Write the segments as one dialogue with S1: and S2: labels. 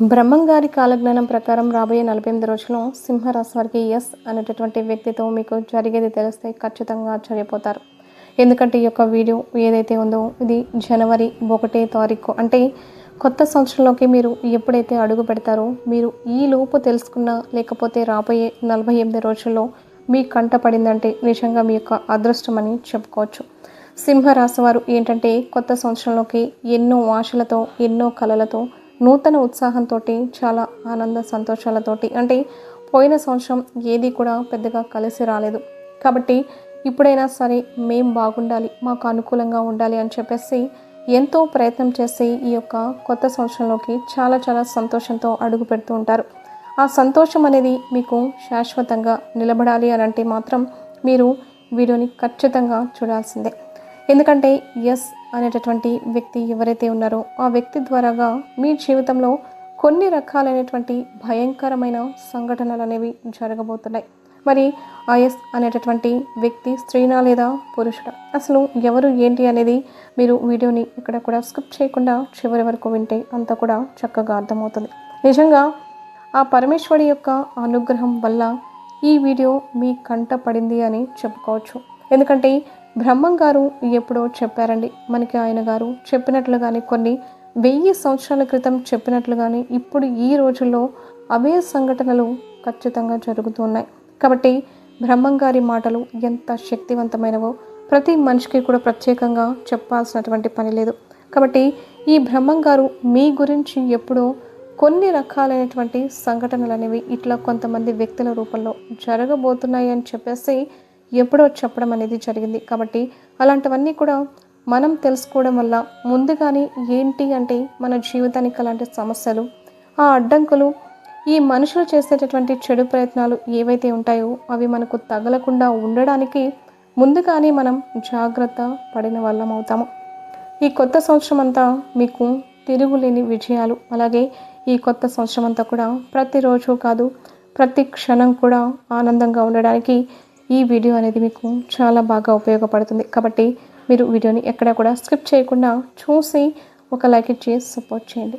S1: బ్రహ్మంగారి కాలజ్ఞానం ప్రకారం రాబోయే నలభై ఎనిమిది రోజుల్లో సింహరాశి వారికి ఎస్ అనేటటువంటి వ్యక్తితో మీకు జరిగేది తెలిస్తే ఖచ్చితంగా ఆశ్చర్యపోతారు. ఎందుకంటే ఈ యొక్క వీడియో ఏదైతే ఉందో ఇది జనవరి ఒకటే తారీఖు. అంటే కొత్త సంవత్సరంలోకి మీరు ఎప్పుడైతే అడుగు పెడతారో మీరు ఈ లోపు తెలుసుకున్న లేకపోతే రాబోయే నలభై ఎనిమిది రోజుల్లో మీ కంట పడిందంటే నిజంగా మీ యొక్క అదృష్టం అని చెప్పుకోవచ్చు. సింహరాశి వారు ఏంటంటే కొత్త సంవత్సరంలోకి ఎన్నో ఆశలతో ఎన్నో కళలతో నూతన ఉత్సాహంతో చాలా ఆనంద సంతోషాలతోటి అంటే పోయిన సంవత్సరం ఏది కూడా పెద్దగా కలిసి రాలేదు. కాబట్టి ఇప్పుడైనా సరే మేం బాగుండాలి మాకు అనుకూలంగా ఉండాలి అని చెప్పేసి ఎంతో ప్రయత్నం చేసి ఈ యొక్క కొత్త సంవత్సరంలోకి చాలా చాలా సంతోషంతో అడుగు పెడుతూ ఉంటారు. ఆ సంతోషం అనేది మీకు శాశ్వతంగా నిలబడాలి అని అంటే మాత్రం మీరు వీడియోని ఖచ్చితంగా చూడాల్సిందే. ఎందుకంటే ఎస్ అనేటటువంటి వ్యక్తి ఎవరైతే ఉన్నారో ఆ వ్యక్తి ద్వారాగా మీ జీవితంలో కొన్ని రకాలైనటువంటి భయంకరమైన సంఘటనలు అనేవి జరగబోతున్నాయి. మరి ఆయస్ అనేటటువంటి వ్యక్తి స్త్రీనా లేదా పురుషుడా? అసలు ఎవరు ఏంటి అనేది మీరు వీడియోని ఇక్కడ కూడా స్కిప్ చేయకుండా చివరి వరకు వింటే అంతా కూడా చక్కగా అర్థమవుతుంది. నిజంగా ఆ పరమేశ్వరి యొక్క అనుగ్రహం వల్ల ఈ వీడియో మీ కంట పడింది అని చెప్పుకోవచ్చు. ఎందుకంటే బ్రహ్మం గారు ఎప్పుడో చెప్పారండి. మనకి ఆయన గారు చెప్పినట్లుగానే కొన్ని వెయ్యి సంవత్సరాల క్రితం చెప్పినట్లుగానే ఇప్పుడు ఈ రోజుల్లో అవే సంఘటనలు ఖచ్చితంగా జరుగుతున్నాయి. కాబట్టి బ్రహ్మం గారి మాటలు ఎంత శక్తివంతమైనవో ప్రతి మనిషికి కూడా ప్రత్యేకంగా చెప్పాల్సినటువంటి పని లేదు. కాబట్టి ఈ బ్రహ్మం గారు మీ గురించి ఎప్పుడో కొన్ని రకాలైనటువంటి సంఘటనలు అనేవి ఇట్లా కొంతమంది వ్యక్తుల రూపంలో జరగబోతున్నాయి అని చెప్పేసి ఎప్పుడో చెప్పడం అనేది జరిగింది. కాబట్టి అలాంటివన్నీ కూడా మనం తెలుసుకోవడం వల్ల ముందుగానే ఏంటి అంటే మన జీవితానికి అలాంటి సమస్యలు ఆ అడ్డంకులు ఈ మనుషులు చేసేటటువంటి చెడు ప్రయత్నాలు ఏవైతే ఉంటాయో అవి మనకు తగలకుండా ఉండడానికి ముందుగానే మనం జాగ్రత్త పడిన వాళ్ళం అవుతాము. ఈ కొత్త సంవత్సరం అంతా మీకు తిరుగులేని విజయాలు అలాగే ఈ కొత్త సంవత్సరం అంతా కూడా ప్రతిరోజు కాదు ప్రతి క్షణం కూడా ఆనందంగా ఉండడానికి ఈ వీడియో అనేది మీకు చాలా బాగా ఉపయోగపడుతుంది. కాబట్టి మీరు వీడియోని ఎక్కడ కూడా స్కిప్ చేయకుండా చూసి ఒక లైక్ ఇచ్చి సపోర్ట్ చేయండి.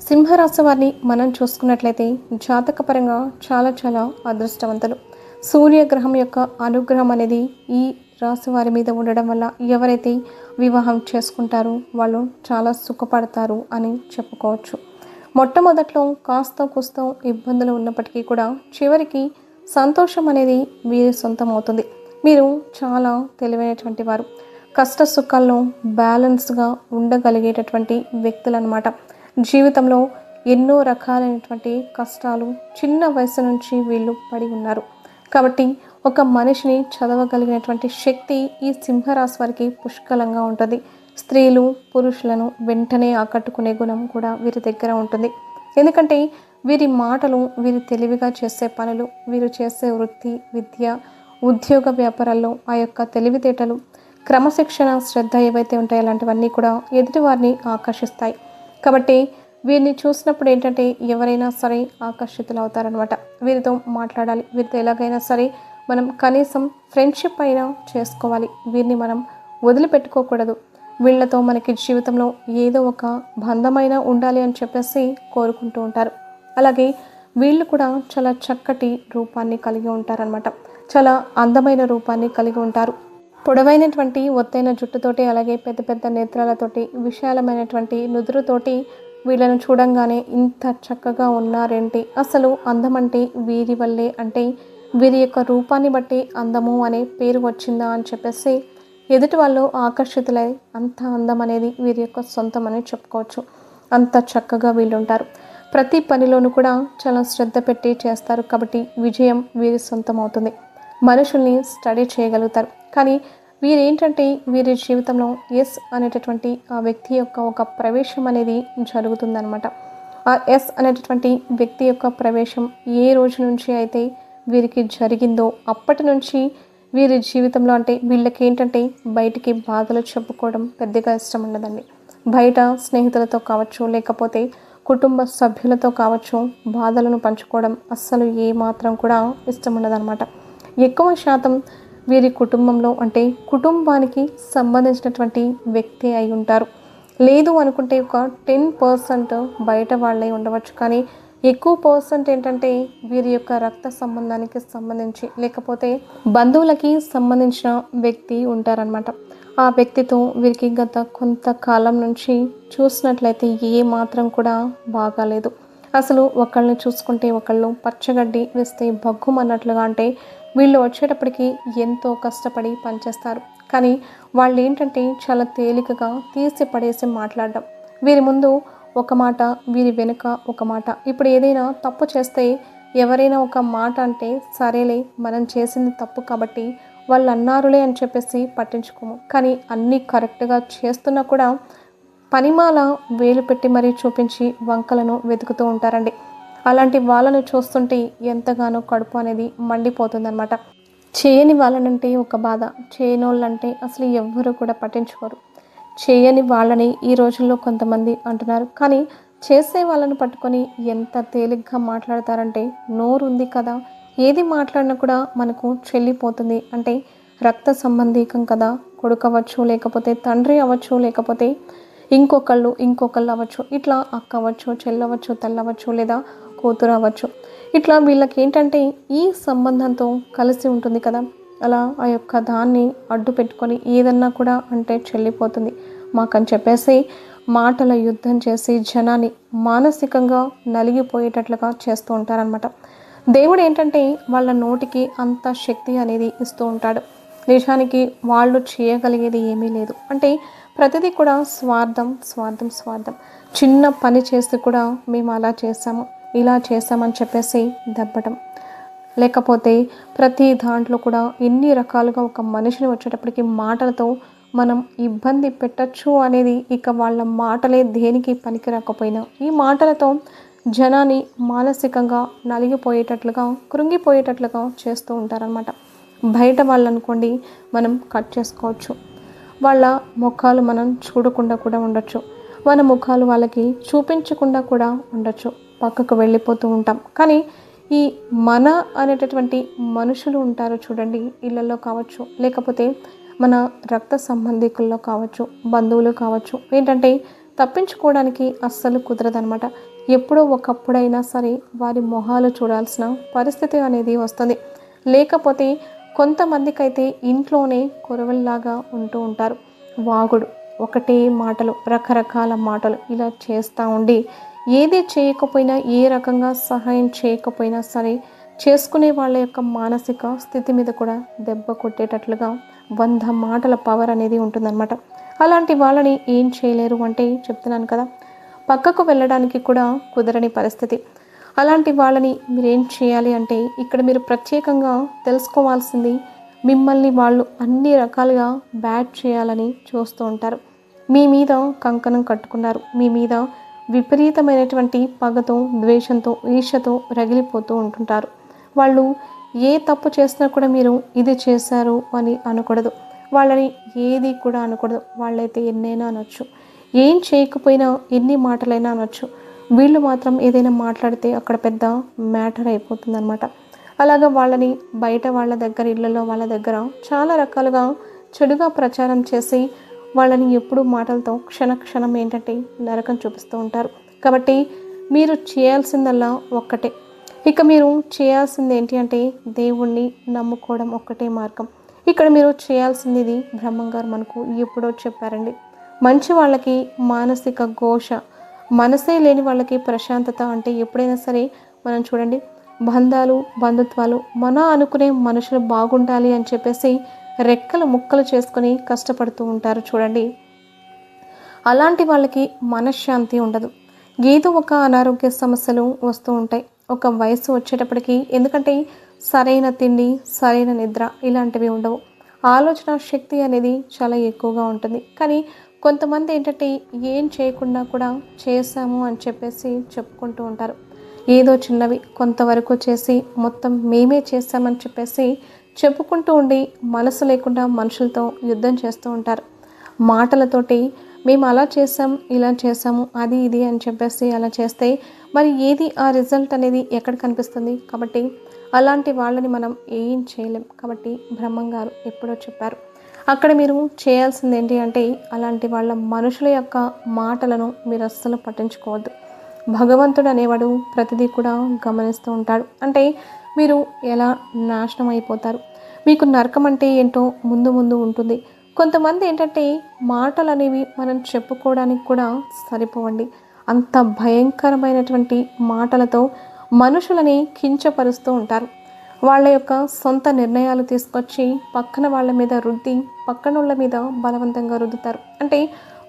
S1: సింహరాశి వారిని మనం చూసుకున్నట్లయితే జాతకపరంగా చాలా చాలా అదృష్టవంతులు. సూర్యగ్రహం యొక్క అనుగ్రహం అనేది ఈ రాశి వారి మీద ఉండడం వల్ల ఎవరైతే వివాహం చేసుకుంటారో వాళ్ళు చాలా సుఖపడతారు అని చెప్పుకోవచ్చు. మొట్టమొదట్లో కాస్త కూస్త ఇబ్బందులు ఉన్నప్పటికీ కూడా చివరికి సంతోషం అనేది వీరి సొంతం అవుతుంది మీరు చాలా తెలివైనటువంటి వారు. కష్ట సుఖాల్లో బ్యాలెన్స్గా ఉండగలిగేటటువంటి వ్యక్తులు అనమాట జీవితంలో ఎన్నో రకాలైనటువంటి కష్టాలు చిన్న వయసు నుంచి వీళ్ళు పడి ఉన్నారు. కాబట్టి ఒక మనిషిని చదవగలిగినటువంటి శక్తి ఈ సింహరాశి వారికి పుష్కలంగా ఉంటుంది. స్త్రీలు పురుషులను వెంటనే ఆకట్టుకునే గుణం కూడా వీరి దగ్గర ఉంటుంది. ఎందుకంటే వీరి మాటలు వీరి తెలివిగా చేసే పనులు వీరు చేసే వృత్తి విద్య ఉద్యోగ వ్యాపారాల్లో ఆ యొక్క తెలివితేటలు క్రమశిక్షణ శ్రద్ధ ఏవైతే ఉంటాయో అలాంటివన్నీ కూడా ఎదుటివారిని ఆకర్షిస్తాయి. కాబట్టి వీరిని చూసినప్పుడు ఏంటంటే ఎవరైనా సరే ఆకర్షితులు అవుతారనమాట వీరితో మాట్లాడాలి వీరితో ఎలాగైనా సరే మనం కనీసం ఫ్రెండ్షిప్ అయినా చేసుకోవాలి. వీరిని మనం వదిలిపెట్టుకోకూడదు. వీళ్ళతో మనకి జీవితంలో ఏదో ఒక బంధమైన ఉండాలి అని చెప్పేసి కోరుకుంటూ ఉంటారు. అలాగే వీళ్ళు కూడా చాలా చక్కటి రూపాన్ని కలిగి ఉంటారనమాట చాలా అందమైన రూపాన్ని కలిగి ఉంటారు. పొడవైనటువంటి ఒత్తైన జుట్టుతోటి అలాగే పెద్ద పెద్ద నేత్రాలతోటి విశాలమైనటువంటి నుదురుతోటి వీళ్ళను చూడంగానే ఇంత చక్కగా ఉన్నారేంటి? అసలు అందం అంటే వీరి వల్లే అంటే వీరి యొక్క రూపాన్ని బట్టి అందము అనే పేరు వచ్చిందా అని చెప్పేసి ఎదుటి వాళ్ళు ఆకర్షితులై అంత అందం అనేది వీరి యొక్క సొంతం అనేది చెప్పుకోవచ్చు. అంత చక్కగా వీళ్ళు ఉంటారు ప్రతి పనిలోనూ కూడా చాలా శ్రద్ధ పెట్టి చేస్తారు కాబట్టి విజయం వీరి సొంతం అవుతుంది మనుషుల్ని స్టడీ చేయగలుగుతారు. కానీ వీరేంటంటే వీరి జీవితంలో ఎస్ అనేటటువంటి ఆ వ్యక్తి యొక్క ఒక ప్రవేశం అనేది జరుగుతుందనమాట ఆ ఎస్ అనేటటువంటి వ్యక్తి యొక్క ప్రవేశం ఏ రోజు నుంచి అయితే వీరికి జరిగిందో అప్పటి నుంచి వీరి జీవితంలో అంటే వీళ్ళకి ఏంటంటే బయటికి బాధలు చెప్పుకోవడం పెద్దగా ఇష్టం ఉండదండి. బయట స్నేహితులతో కావచ్చు లేకపోతే కుటుంబ సభ్యులతో కావచ్చు బాధలను పంచుకోవడం అస్సలు ఏమాత్రం కూడా ఇష్టం ఉండదన్నమాట. ఎక్కువ శాతం వీరి కుటుంబంలో అంటే కుటుంబానికి సంబంధించినటువంటి వ్యక్తి అయి ఉంటారు. లేదు అనుకుంటే ఒక టెన్ పర్సెంట్ బయట వాళ్ళే ఉండవచ్చు. కానీ ఎక్కువ పర్సెంట్ ఏంటంటే వీరి యొక్క రక్త సంబంధానికి సంబంధించి లేకపోతే బంధువులకి సంబంధించిన వ్యక్తి ఉంటారనమాట ఆ వ్యక్తితో వీరికి గత కొంతకాలం నుంచి చూసినట్లయితే ఏ మాత్రం కూడా బాగాలేదు. అసలు ఒకళ్ళని చూసుకుంటే ఒకళ్ళు పచ్చగడ్డి వేస్తే బగ్గుమన్నట్లుగా అంటే వీళ్ళు వచ్చేటప్పటికి ఎంతో కష్టపడి పనిచేస్తారు. కానీ వాళ్ళు ఏంటంటే చాలా తేలికగా తీసి పడేసి మాట్లాడడం. వీరి ముందు ఒక మాట వీరి వెనుక ఒక మాట. ఇప్పుడు ఏదైనా తప్పు చేస్తే ఎవరైనా ఒక మాట అంటే సరేలే మనం చేసింది తప్పు కాబట్టి వాళ్ళు అన్నారులే అని చెప్పేసి పట్టించుకోము. కానీ అన్నీ కరెక్ట్గా చేస్తున్నా కూడా పనిమాల వేలు పెట్టి మరీ చూపించి వంకలను వెతుకుతూ ఉంటారండి. అలాంటి వాళ్ళను చూస్తుంటే ఎంతగానో కడుపు అనేది మండిపోతుందన్నమాట. చేయని వాళ్ళనంటే ఒక బాధ. చేయనోళ్ళంటే అసలు ఎవ్వరూ కూడా పట్టించుకోరు. చేయని వాళ్ళని ఈ రోజుల్లో కొంతమంది అంటున్నారు. కానీ చేసే వాళ్ళని పట్టుకొని ఎంత తేలిగ్గా మాట్లాడతారంటే నోరుంది కదా. ఏది మాట్లాడినా కూడా మనకు చెల్లిపోతుంది. అంటే రక్త సంబంధీకం కదా. కొడుకు అవ్వచ్చు లేకపోతే తండ్రి అవ్వచ్చు లేకపోతే ఇంకొకళ్ళు ఇంకొకళ్ళు అవ్వచ్చు ఇట్లా అక్క అవ్వచ్చు చెల్లవచ్చు తెల్లవచ్చు లేదా కూతురు అవ్వచ్చు. ఇట్లా వీళ్ళకి ఏంటంటే ఈ సంబంధంతో కలిసి ఉంటుంది కదా. అలా ఆ యొక్క దాన్ని అడ్డు పెట్టుకొని ఏదన్నా కూడా అంటే చెల్లిపోతుంది. మాకని చెప్పేసి మాటల యుద్ధం చేసి జనాన్ని మానసికంగా నలిగిపోయేటట్లుగా చేస్తూ ఉంటారనమాట దేవుడు ఏంటంటే వాళ్ళ నోటికి అంత శక్తి అనేది ఇస్తూ ఉంటాడు. నిజానికి వాళ్ళు చేయగలిగేది ఏమీ లేదు. అంటే ప్రతిదీ కూడా స్వార్థం స్వార్థం స్వార్థం. చిన్న పని చేసి కూడా మేము అలా చేసాము ఇలా చేసామని చెప్పేసి దెబ్బటం లేకపోతే ప్రతి దాంట్లో కూడా ఎన్ని రకాలుగా ఒక మనిషిని వచ్చేటప్పటికి మాటలతో మనం ఇబ్బంది పెట్టచ్చు అనేది ఇక వాళ్ళ మాటలే దేనికి పనికిరాకపోయినా ఈ మాటలతో జనాన్ని మానసికంగా నలిగిపోయేటట్లుగా కృంగిపోయేటట్లుగా చేస్తూ ఉంటారనమాట బయట వాళ్ళు అనుకోండి మనం కట్ చేసుకోవచ్చు. వాళ్ళ ముఖాలు మనం చూడకుండా కూడా ఉండొచ్చు. మన ముఖాలు వాళ్ళకి చూపించకుండా కూడా ఉండొచ్చు. పక్కకు వెళ్ళిపోతూ ఉంటాం. కానీ ఈ మన అనేటటువంటి మనుషులు ఉంటారు చూడండి ఇళ్ళల్లో కావచ్చు. లేకపోతే మన రక్త సంబంధికుల్లో కావచ్చు బంధువులు కావచ్చు ఏంటంటే తప్పించుకోవడానికి అస్సలు కుదరదనమాట ఎప్పుడో ఒకప్పుడైనా సరే వారి మొహాలు చూడాల్సిన పరిస్థితి అనేది వస్తుంది. లేకపోతే కొంతమందికైతే ఇంట్లోనే కొరవల్లాగా ఉంటూ ఉంటారు. వాగుడు ఒకటే మాటలు రకరకాల మాటలు ఇలా చేస్తూ ఉండి ఏది చేయకపోయినా ఏ రకంగా సహాయం చేయకపోయినా సరే చేసుకునే వాళ్ళ యొక్క మానసిక స్థితి మీద కూడా దెబ్బ కొట్టేటట్లుగా వంద మాటల పవర్ అనేది ఉంటుందన్నమాట. అలాంటి వాళ్ళని ఏం చేయలేరు అంటే చెప్తున్నాను కదా. పక్కకు వెళ్ళడానికి కూడా కుదరని పరిస్థితి. అలాంటి వాళ్ళని మీరేం చేయాలి అంటే ఇక్కడ మీరు ప్రత్యేకంగా తెలుసుకోవాల్సింది మిమ్మల్ని వాళ్ళు అన్ని రకాలుగా బ్యాట్ చేయాలని చూస్తూ ఉంటారు. మీ మీద కంకణం కట్టుకున్నారు. మీ మీద విపరీతమైనటువంటి పగతో ద్వేషంతో ఈర్షతో రగిలిపోతూ ఉంటుంటారు. వాళ్ళు ఏ తప్పు చేసినా కూడా మీరు ఇది చేశారు అని అనకూడదు. వాళ్ళని ఏది కూడా అనకూడదు. వాళ్ళైతే ఎన్నైనా అనొచ్చు. ఏం చేయకపోయినా ఎన్ని మాటలైనా అనొచ్చు. వీళ్ళు మాత్రం ఏదైనా మాట్లాడితే అక్కడ పెద్ద మ్యాటర్ అయిపోతుంది అనమాట అలాగా వాళ్ళని బయట వాళ్ళ దగ్గర ఇళ్ళలో వాళ్ళ దగ్గర చాలా రకాలుగా చెడుగా ప్రచారం చేసి వాళ్ళని ఎప్పుడు మాటలతో క్షణ క్షణం ఏంటంటే నరకం చూపిస్తూ ఉంటారు. కాబట్టి మీరు చేయాల్సిందల్లా ఒక్కటే. ఇక మీరు చేయాల్సింది ఏంటి అంటే దేవుణ్ణి నమ్ముకోవడం ఒక్కటే మార్గం. ఇక్కడ మీరు చేయాల్సింది ఇది బ్రహ్మంగారు మనకు ఎప్పుడో చెప్పారండి. మంచి వాళ్ళకి మానసిక ఘోష మనసే లేని వాళ్ళకి ప్రశాంతత అంటే ఎప్పుడైనా సరే మనం చూడండి బంధాలు బంధుత్వాలు మన అనుకునే మనుషులు బాగుండాలి అని చెప్పేసి రెక్కలు ముక్కలు చేసుకొని కష్టపడుతూ ఉంటారు చూడండి. అలాంటి వాళ్ళకి మనశ్శాంతి ఉండదు. ఏదో ఒక అనారోగ్య సమస్యలు వస్తూ ఉంటాయి. ఒక వయసు వచ్చేటప్పటికి ఎందుకంటే సరైన తిండి సరైన నిద్ర ఇలాంటివి ఉండవు. ఆలోచన శక్తి అనేది చాలా ఎక్కువగా ఉంటుంది. కానీ కొంతమంది ఏంటంటే ఏం చేయకుండా కూడా చేశాము అని చెప్పేసి చెప్పుకుంటూ ఉంటారు. ఏదో చిన్నవి కొంతవరకు చేసి మొత్తం మేమే చేసామని చెప్పేసి చెప్పుకుంటూ ఉండి మనసు లేకుండా మనుషులతో యుద్ధం చేస్తూ ఉంటారు. మాటలతోటి మేము అలా చేసాం ఇలా చేసాము అది ఇది అని చెప్పేసి అలా చేస్తే మరి ఏది ఆ రిజల్ట్ అనేది ఎక్కడ కనిపిస్తుంది? కాబట్టి అలాంటి వాళ్ళని మనం ఏం చేయలేం. కాబట్టి బ్రహ్మంగారు ఎప్పుడో చెప్పారు. అక్కడ మీరు చేయాల్సింది ఏంటి అంటే అలాంటి వాళ్ళ మనుషుల యొక్క మాటలను మీరు అస్సలు పట్టించుకోవద్దు. భగవంతుడు అనేవాడు ప్రతిదీ కూడా గమనిస్తూ ఉంటాడు. అంటే మీరు ఎలా నాశనం అయిపోతారు? మీకు నరకం అంటే ఏంటో ముందు ముందు ఉంటుంది. కొంతమంది ఏంటంటే మాటలు అనేవి మనం చెప్పుకోవడానికి కూడా సరిపోవండి. అంత భయంకరమైనటువంటి మాటలతో మనుషులని కించపరుస్తూ ఉంటారు. వాళ్ళ యొక్క సొంత నిర్ణయాలు తీసుకొచ్చి పక్కన వాళ్ళ మీద రుద్ది పక్కనోళ్ళ మీద బలవంతంగా రుద్దుతారు. అంటే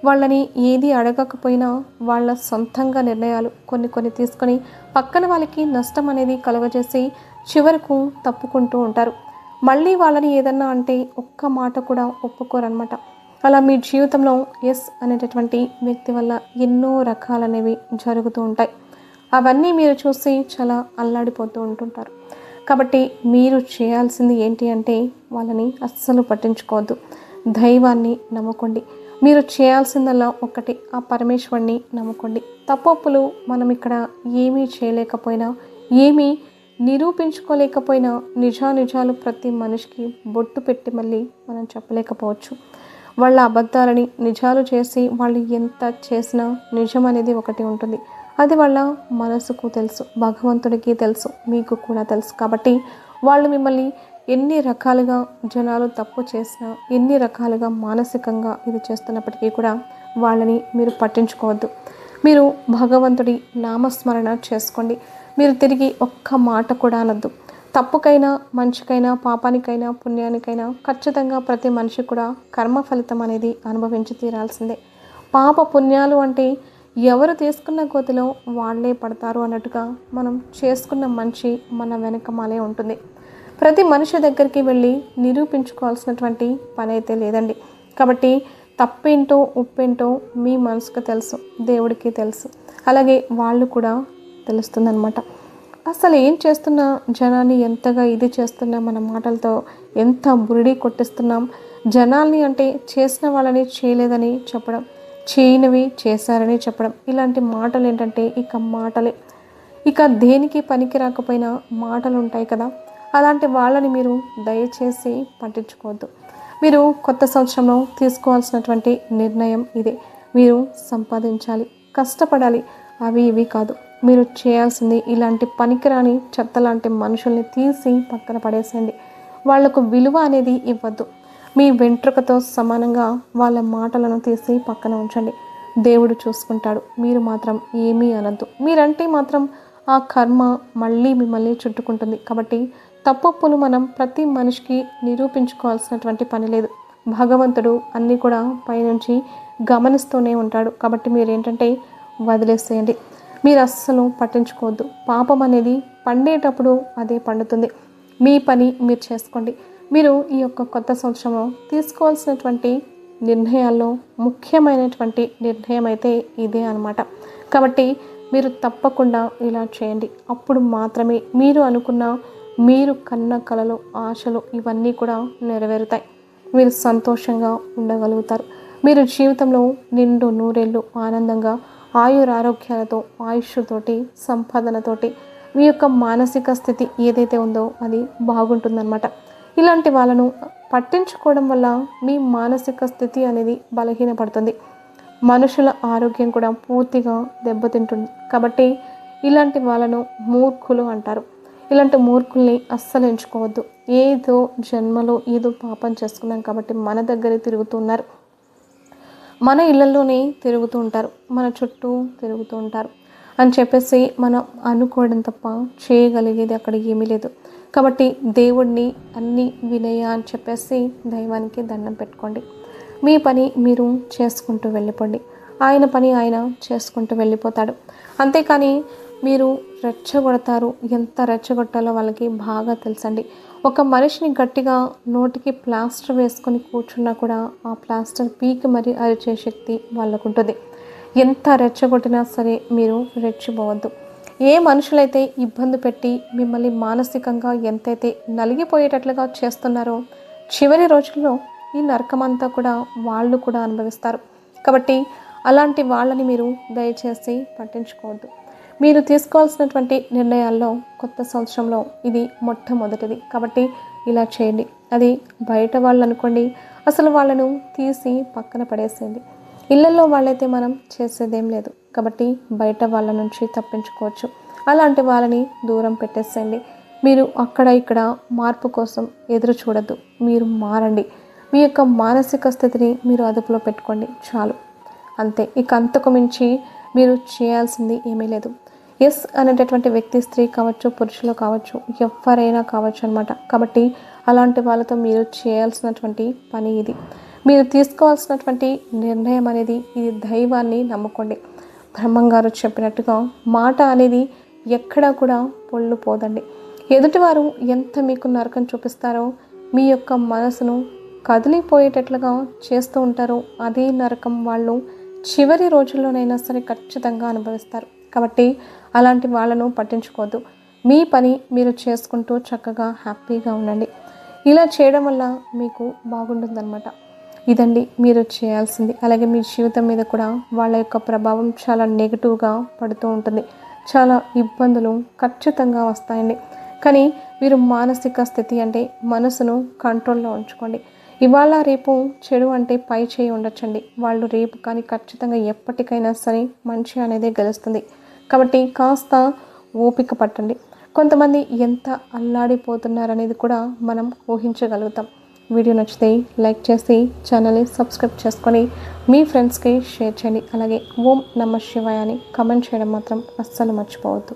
S1: వాళ్ళని ఏది అడగకపోయినా వాళ్ళ సొంతంగా నిర్ణయాలు కొన్ని కొన్ని తీసుకొని పక్కన వాళ్ళకి నష్టం అనేది కలుగజేసి చివరకు తప్పుకుంటూ ఉంటారు. మళ్ళీ వాళ్ళని ఏదన్నా అంటే ఒక్క మాట కూడా ఒప్పుకోరనమాట అలా మీ జీవితంలో ఎస్ అనేటటువంటి వ్యక్తి వల్ల ఎన్నో రకాలనేవి జరుగుతూ ఉంటాయి. అవన్నీ మీరు చూసి చాలా అల్లాడిపోతూ ఉంటుంటారు. కాబట్టి మీరు చేయాల్సింది ఏంటి అంటే వాళ్ళని అస్సలు పట్టించుకోవద్దు. దైవాన్ని నమ్ముకోండి. మీరు చేయాల్సిందల్లా ఒకటి ఆ పరమేశ్వరుని నమ్ముకోండి. తప్పప్పులు మనం ఇక్కడ ఏమీ చేయలేకపోయినా ఏమీ నిరూపించుకోలేకపోయినా నిజానిజాలు ప్రతి మనిషికి బొట్టు పెట్టి మళ్ళీ మనం చెప్పలేకపోవచ్చు. వాళ్ళ అబద్ధాలని నిజాలు చేసి వాళ్ళు ఎంత చేసినా నిజం అనేది ఒకటి ఉంటుంది. అది వాళ్ళ మనసుకు తెలుసు భగవంతుడికి తెలుసు మీకు కూడా తెలుసు. కాబట్టి వాళ్ళు మిమ్మల్ని ఎన్ని రకాలుగా జనాలు తప్పు చేసినా ఎన్ని రకాలుగా మానసికంగా ఇది చేస్తున్నప్పటికీ కూడా వాళ్ళని మీరు పట్టించుకోవద్దు. మీరు భగవంతుడి నామస్మరణ చేసుకోండి. మీరు తిరిగి ఒక్క మాట కూడా అనద్దు. తప్పుకైనా మంచికైనా పాపానికైనా పుణ్యానికైనా ఖచ్చితంగా ప్రతి మనిషి కూడా కర్మ ఫలితం అనేది అనుభవించి తీరాల్సిందే. పాప పుణ్యాలు అంటే ఎవరు తీసుకున్న గోతిలో వాళ్ళే పడతారు అన్నట్టుగా మనం చేసుకున్న మంచి మన వెనకమాలే ఉంటుంది. ప్రతి మనిషి దగ్గరికి వెళ్ళి నిరూపించుకోవాల్సినటువంటి పని అయితే లేదండి. కాబట్టి తప్పేంటో ఉప్పేంటో మీ మనసుకు తెలుసు దేవుడికి తెలుసు. అలాగే వాళ్ళు కూడా తెలుస్తుందనమాట అసలు ఏం చేస్తున్నా? జనాన్ని ఎంతగా ఇది చేస్తున్నా మన మాటలతో ఎంత బురిడి కొట్టిస్తున్నాం? జనాల్ని అంటే చేసిన వాళ్ళని చేయలేదని చెప్పడం చేయనివి చేశారని చెప్పడం. ఇలాంటి మాటలు ఏంటంటే ఇక మాటలే. ఇక దేనికి పనికి రాకపోయినా మాటలు ఉంటాయి కదా. అలాంటి వాళ్ళని మీరు దయచేసి పట్టించుకోవద్దు. మీరు కొత్త సంవత్సరంలో తీసుకోవాల్సినటువంటి నిర్ణయం ఇదే. మీరు సంపాదించాలి కష్టపడాలి. అవి ఇవి కాదు. మీరు చేయాల్సింది ఇలాంటి పనికిరాని చెత్త లాంటి మనుషుల్ని తీసి పక్కన పడేసేయండి. వాళ్ళకు విలువ అనేది ఇవ్వద్దు. మీ వెంట్రుకతో సమానంగా వాళ్ళ మాటలను తీసి పక్కన ఉంచండి. దేవుడు చూసుకుంటాడు. మీరు మాత్రం ఏమీ అనద్దు. మీరంటే మాత్రం ఆ కర్మ మళ్ళీ మిమ్మల్ని చుట్టుకుంటుంది. కాబట్టి తప్పొప్పులు మనం ప్రతి మనిషికి నిరూపించుకోవాల్సినటువంటి పని లేదు. భగవంతుడు అన్నీ కూడా పైనుంచి గమనిస్తూనే ఉంటాడు. కాబట్టి మీరు ఏంటంటే వదిలేసేయండి. మీరు అస్సలు పట్టించుకోవద్దు. పాపం అనేది పండేటప్పుడు అదే పండుతుంది. మీ పని మీరు చేసుకోండి. మీరు ఈ యొక్క కొత్త సంవత్సరంలో తీసుకోవాల్సినటువంటి నిర్ణయాల్లో ముఖ్యమైనటువంటి నిర్ణయం అయితే ఇదే అనమాట కాబట్టి మీరు తప్పకుండా ఇలా చేయండి. అప్పుడు మాత్రమే మీరు అనుకున్న మీరు కన్న కలలు ఆశలు ఇవన్నీ కూడా నెరవేరుతాయి. మీరు సంతోషంగా ఉండగలుగుతారు. మీరు జీవితంలో నిండు నూరేళ్ళు ఆనందంగా ఆయురారోగ్యాలతో ఆయుష్తోటి సంపాదనతోటి మీ యొక్క మానసిక స్థితి ఏదైతే ఉందో అది బాగుంటుందన్నమాట. ఇలాంటి వాళ్ళను పట్టించుకోవడం వల్ల మీ మానసిక స్థితి అనేది బలహీనపడుతుంది. మనుషుల ఆరోగ్యం కూడా పూర్తిగా దెబ్బతింటుంది. కాబట్టి ఇలాంటి వాళ్ళను మూర్ఖులు అంటారు. ఇలాంటి మూర్ఖుల్ని అస్సలు ఎంచుకోవద్దు. ఏదో జన్మలో ఏదో పాపం చేసుకున్నాం కాబట్టి మన దగ్గరే తిరుగుతున్నారు మన ఇళ్ళల్లోనే తిరుగుతూ ఉంటారు. మన చుట్టూ తిరుగుతూ ఉంటారు. అని చెప్పేసి మనం అనుకోవడం తప్ప చేయగలిగేది అక్కడ ఏమీ లేదు. కాబట్టి దేవుడిని అన్ని వినయ అని చెప్పేసి దైవానికి దండం పెట్టుకోండి. మీ పని మీరు చేసుకుంటూ వెళ్ళిపోండి. ఆయన పని ఆయన చేసుకుంటూ వెళ్ళిపోతాడు. అంతేకాని మీరు రెచ్చగొడతారు. ఎంత రెచ్చగొట్టాలో వాళ్ళకి బాగా తెలుసండి. ఒక మనిషిని గట్టిగా నోటికి ప్లాస్టర్ వేసుకొని కూర్చున్నా కూడా ఆ ప్లాస్టర్ పీకి మరి అరిచే శక్తి వాళ్ళకు ఉంటుంది ఎంత రెచ్చగొట్టినా సరే మీరు రెచ్చిపోవద్దు. ఏ మనుషులైతే ఇబ్బంది పెట్టి మిమ్మల్ని మానసికంగా ఎంతైతే నలిగిపోయేటట్లుగా చేస్తున్నారో చివరి రోజుల్లో ఈ నరకమంతా కూడా వాళ్ళు కూడా అనుభవిస్తారు. కాబట్టి అలాంటి వాళ్ళని మీరు దయచేసి పట్టించుకోవద్దు. మీరు తీసుకోవాల్సినటువంటి నిర్ణయాల్లో కొత్త సంవత్సరంలో ఇది మొట్టమొదటిది. కాబట్టి ఇలా చేయండి. అది బయట వాళ్ళు అనుకోండి అసలు వాళ్ళను తీసి పక్కన పడేసేయండి. ఇళ్ళలో వాళ్ళైతే మనం చేసేదేం లేదు. కాబట్టి బయట వాళ్ళ నుంచి తప్పించుకోవచ్చు. అలాంటి వాళ్ళని దూరం పెట్టేసేయండి. మీరు అక్కడ ఇక్కడ మార్పు కోసం ఎదురు చూడద్దు. మీరు మారండి. మీ యొక్క మానసిక స్థితిని మీరు అదుపులో పెట్టుకోండి. చాలు. అంతే. ఇక అంతకు మించి మీరు చేయాల్సింది ఏమీ లేదు. ఎస్ అనేటటువంటి వ్యక్తి స్త్రీ కావచ్చు పురుషులు కావచ్చు ఎవరైనా కావచ్చు అనమాట కాబట్టి అలాంటి వాళ్ళతో మీరు చేయాల్సినటువంటి పని ఇది. మీరు తీసుకోవాల్సినటువంటి నిర్ణయం అనేది ఇది దైవాన్ని నమ్ముకోండి. బ్రహ్మంగారు చెప్పినట్టుగా మాట అనేది ఎక్కడా కూడా పొళ్ళు పోదండి. ఎదుటివారు ఎంత మీకు నరకం చూపిస్తారో మీ యొక్క మనసును కదిలిపోయేటట్లుగా చేస్తూ ఉంటారో అదే నరకం వాళ్ళు చివరి రోజుల్లోనైనా సరే ఖచ్చితంగా అనుభవిస్తారు. కాబట్టి అలాంటి వాళ్ళను పట్టించుకోవద్దు. మీ పని మీరు చేసుకుంటూ చక్కగా హ్యాపీగా ఉండండి. ఇలా చేయడం వల్ల మీకు బాగుంటుందన్నమాట. ఇదండి మీరు చేయాల్సింది. అలాగే మీ జీవితం మీద కూడా వాళ్ళ యొక్క ప్రభావం చాలా నెగిటివ్గా పడుతూ ఉంటుంది. చాలా ఇబ్బందులు ఖచ్చితంగా వస్తాయండి. కానీ మీరు మానసిక స్థితి అంటే మనసును కంట్రోల్లో ఉంచుకోండి. ఇవాళ రేపు చెడు అంటే పై చేయి ఉండొచ్చండి. వాళ్ళు రేపు కానీ ఖచ్చితంగా ఎప్పటికైనా సరే మంచి అనేది గెలుస్తుంది. కాబట్టి కాస్త ఓపిక పట్టండి. కొంతమంది ఎంత అల్లాడిపోతున్నారనేది కూడా మనం ఊహించగలుగుతాం. వీడియో నచ్చితే లైక్ చేసి ఛానల్ని సబ్స్క్రైబ్ చేసుకొని మీ ఫ్రెండ్స్కి షేర్ చేయండి. అలాగే ఓం నమ శివాయ అని కమెంట్ చేయడం మాత్రం అస్సలు మర్చిపోవద్దు.